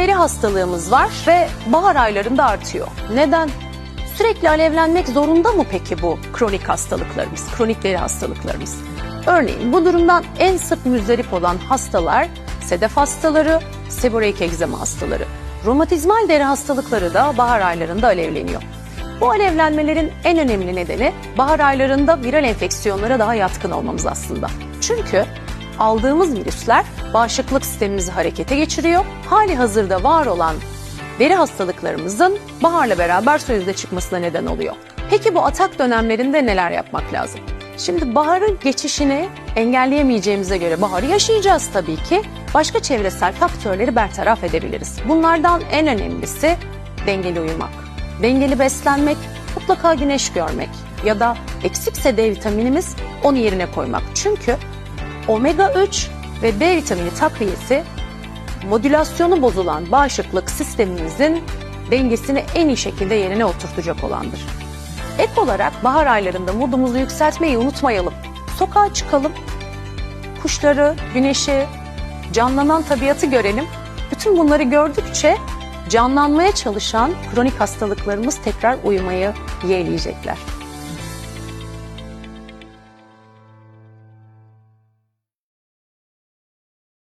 deri hastalığımız var ve bahar aylarında artıyor. Neden? Sürekli alevlenmek zorunda mı peki bu kronik hastalıklarımız, kronik deri hastalıklarımız? Örneğin bu durumdan en sık müzdarip olan hastalar sedef hastaları, seboreik egzama hastaları. Romatizmal deri hastalıkları da bahar aylarında alevleniyor. Bu alevlenmelerin en önemli nedeni bahar aylarında viral enfeksiyonlara daha yatkın olmamız aslında. Çünkü aldığımız virüsler bağışıklık sistemimizi harekete geçiriyor. Hali hazırda var olan deri hastalıklarımızın baharla beraber yüzüne çıkmasına neden oluyor. Peki bu atak dönemlerinde neler yapmak lazım? Şimdi baharın geçişini engelleyemeyeceğimize göre baharı yaşayacağız tabii ki. Başka çevresel faktörleri bertaraf edebiliriz. Bunlardan en önemlisi dengeli uyumak, dengeli beslenmek, mutlaka güneş görmek ya da eksikse D vitaminimiz onu yerine koymak. Çünkü omega 3 ve D vitamini takviyesi modülasyonu bozulan bağışıklık sistemimizin dengesini en iyi şekilde yerine oturtacak olandır. Ek olarak bahar aylarında modumuzu yükseltmeyi unutmayalım. Sokağa çıkalım, kuşları, güneşi, canlanan tabiatı görelim. Bütün bunları gördükçe canlanmaya çalışan kronik hastalıklarımız tekrar uyumayı yeğleyecekler.